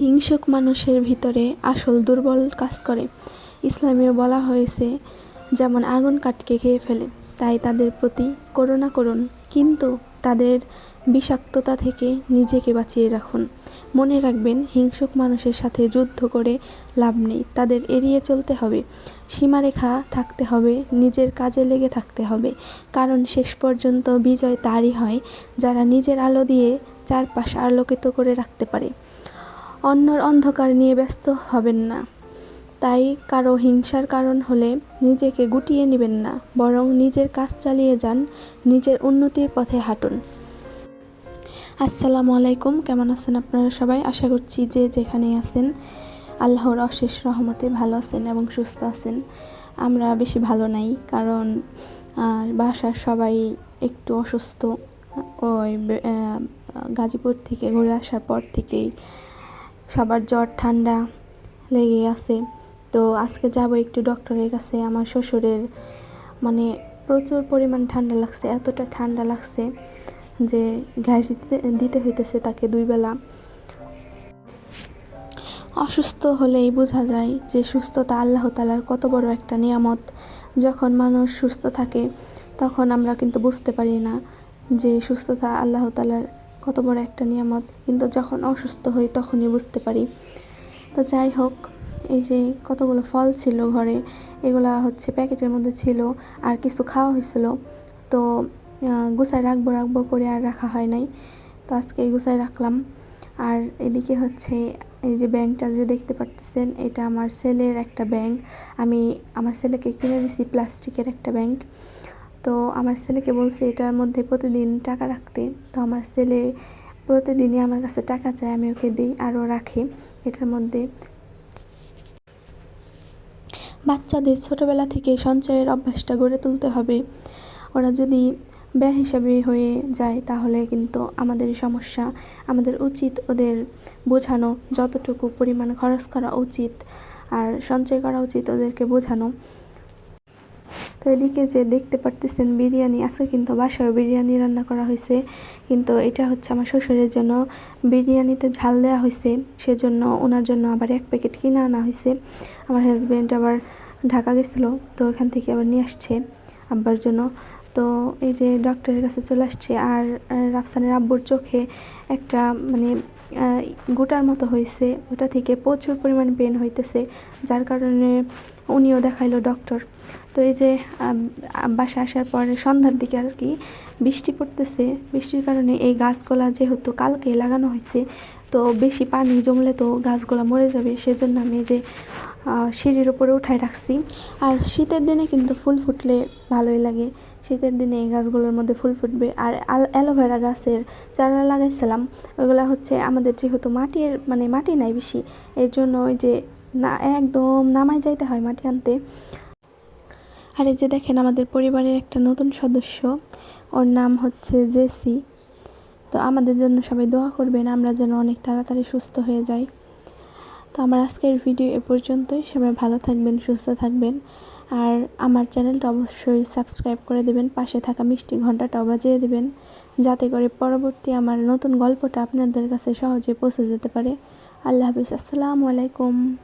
হিংসুক মানুষের ভিতরে আসল দুর্বল কাজ করে। ইসলামেও বলা হয়েছে, যেমন আগুন কাঠকে খেয়ে ফেলে, তাই তাদের প্রতি করুণা করুন, কিন্তু তাদের বিষাক্ততা থেকে নিজেকে বাঁচিয়ে রাখুন। মনে রাখবেন, হিংসুক মানুষের সাথে যুদ্ধ করে লাভ নেই, তাদের এড়িয়ে চলতে হবে, সীমারেখা থাকতে হবে, নিজের কাজে লেগে থাকতে হবে। কারণ শেষ পর্যন্ত বিজয় তারই হয়, যারা নিজের আলো দিয়ে চারপাশ আলোকিত করে রাখতে পারে। অন্যর অন্ধকার নিয়ে ব্যস্ত হবেন না। তাই কারও হিংসার কারণ হলে নিজেকে গুটিয়ে নেবেন না, বরং নিজের কাজ চালিয়ে যান, নিজের উন্নতির পথে হাঁটুন। আসসালামু আলাইকুম, কেমন আছেন আপনারা সবাই? আশা করছি যে যেখানেই আছেন, আল্লাহর অশেষ রহমতে ভালো আছেন এবং সুস্থ আছেন। আমরা বেশি ভালো নাই, কারণ বাসার সবাই একটু অসুস্থ। ওই গাজীপুর থেকে ঘুরে আসার পর থেকেই সবার জ্বর ঠান্ডা লেগে আছে। তো আজকে যাব একটু ডক্টরের কাছে। আমার শ্বশুরের মানে প্রচুর পরিমাণ ঠান্ডা লাগছে, এতটা ঠান্ডা লাগছে যে গ্যাস দিতে দিতে হইতেছে তাকে দুই বেলা। অসুস্থ হলেই বোঝা যায় যে সুস্থতা আল্লাহ তালার কত বড় একটা নিয়ামত। যখন মানুষ সুস্থ থাকে, তখন আমরা কিন্তু বুঝতে পারি না যে সুস্থতা আল্লাহ তালার কত বড় একটা নিয়ামত। কিন্তু যখন অসুস্থ হই তখনই বুঝতে পারি। তো যাই হোক, এই যে কতগুলো ফল ছিল ঘরে, এগুলা হচ্ছে প্যাকেটের মধ্যে ছিল, আর কিছু খাওয়া হয়েছিল তো গুছায় রাখব রাখব করে আর রাখা হয় নাই। তো আজকে গুছায় রাখলাম। আর এদিকে হচ্ছে এই যে ব্যাংকটা যে দেখতে পারতেছেন, এটা আমার ছেলের একটা ব্যাংক। আমি আমার ছেলেকে কিনে দিছি প্লাস্টিকের একটা ব্যাংক। তো আমার ছেলেকে বলছে, এটার মধ্যে প্রতিদিন টাকা রাখতে। তো আমার ছেলে প্রতিদিনই আমার কাছে টাকা চায়, আমি ওকে দিই আরও রাখে এটার মধ্যে। বাচ্চাদের ছোটোবেলা থেকে সঞ্চয়ের অভ্যাসটা গড়ে তুলতে হবে। ওরা যদি ব্যয় হিসাবে হয়ে যায়, তাহলে কিন্তু আমাদের সমস্যা, আমাদের উচিত ওদের বোঝানো, যতটুকু পরিমাণ খরচ করা উচিত আর সঞ্চয় করা উচিত ওদেরকে বোঝানো। তো এদিকে যে দেখতে পারতেছেন বিরিয়ানি আছে কিন্তু বাসায় বিরিয়ানি রান্না করা হয়েছে। কিন্তু এটা হচ্ছে আমার শ্বশুরের জন্য। বিরিয়ানিতে ঝাল দেওয়া হয়েছে, সেজন্য ওনার জন্য আবার এক প্যাকেট কিনে আনা হয়েছে। আমার হাজব্যান্ড আবার ঢাকা গেছিল, তো ওখান থেকে আবার নিয়ে আসছে আব্বার জন্য। তো এই যে ডক্টরের কাছে চলে আসছে আর রাফসানের আব্বুর চোখে একটা মানে গোটার মতো হয়েছে। ওটা থেকে প্রচুর পরিমাণ পেন হইতেছে, যার কারণে উনিও দেখাইলো ডক্টর তো এই যে বাসা আসার পরে সন্ধ্যার দিকে আর কি বৃষ্টি পড়তেছে। বৃষ্টির কারণে এই গাছগুলা যেহেতু কালকে লাগানো হয়েছে তো বেশি পানি জমলে তো গাছগুলো মরে যাবে। সেজন্য আমি যে সিঁড়ির উপরে উঠায় রাখছি। আর শীতের দিনে কিন্তু ফুল ফুটলে ভালোই লাগে। শীতের দিনে এই গাছগুলোর মধ্যে ফুল ফুটবে। আর অ্যালোভেরা গাছের চারা লাগাইছিলাম ওইগুলো হচ্ছে আমাদের যেহেতু মাটির মানে মাটি নাই বেশি, এর জন্য ওই যে না, একদম নামাই যাইতে হয় মাটি আনতে। আর এই যে দেখেন আমাদের পরিবারের একটা নতুন সদস্য, ওর নাম হচ্ছে জেসি। তো আমাদের জন্য সবাই দোয়া করবেন, আমরা যেন অনেক তাড়াতাড়ি সুস্থ হয়ে যাই। তো আমার আজকের ভিডিও এ পর্যন্তই, সবাই ভালো থাকবেন, সুস্থ থাকবেন। আর আমার চ্যানেলটা অবশ্যই সাবস্ক্রাইব করে দেবেন, পাশে থাকা মিষ্টি ঘন্টাটাও বাজিয়ে দেবেন, যাতে করে পরবর্তী আমার নতুন গল্পটা আপনাদের কাছে সহজে পৌঁছে যেতে পারে। আল্লাহ হাফিজ, আসসালামু আলাইকুম।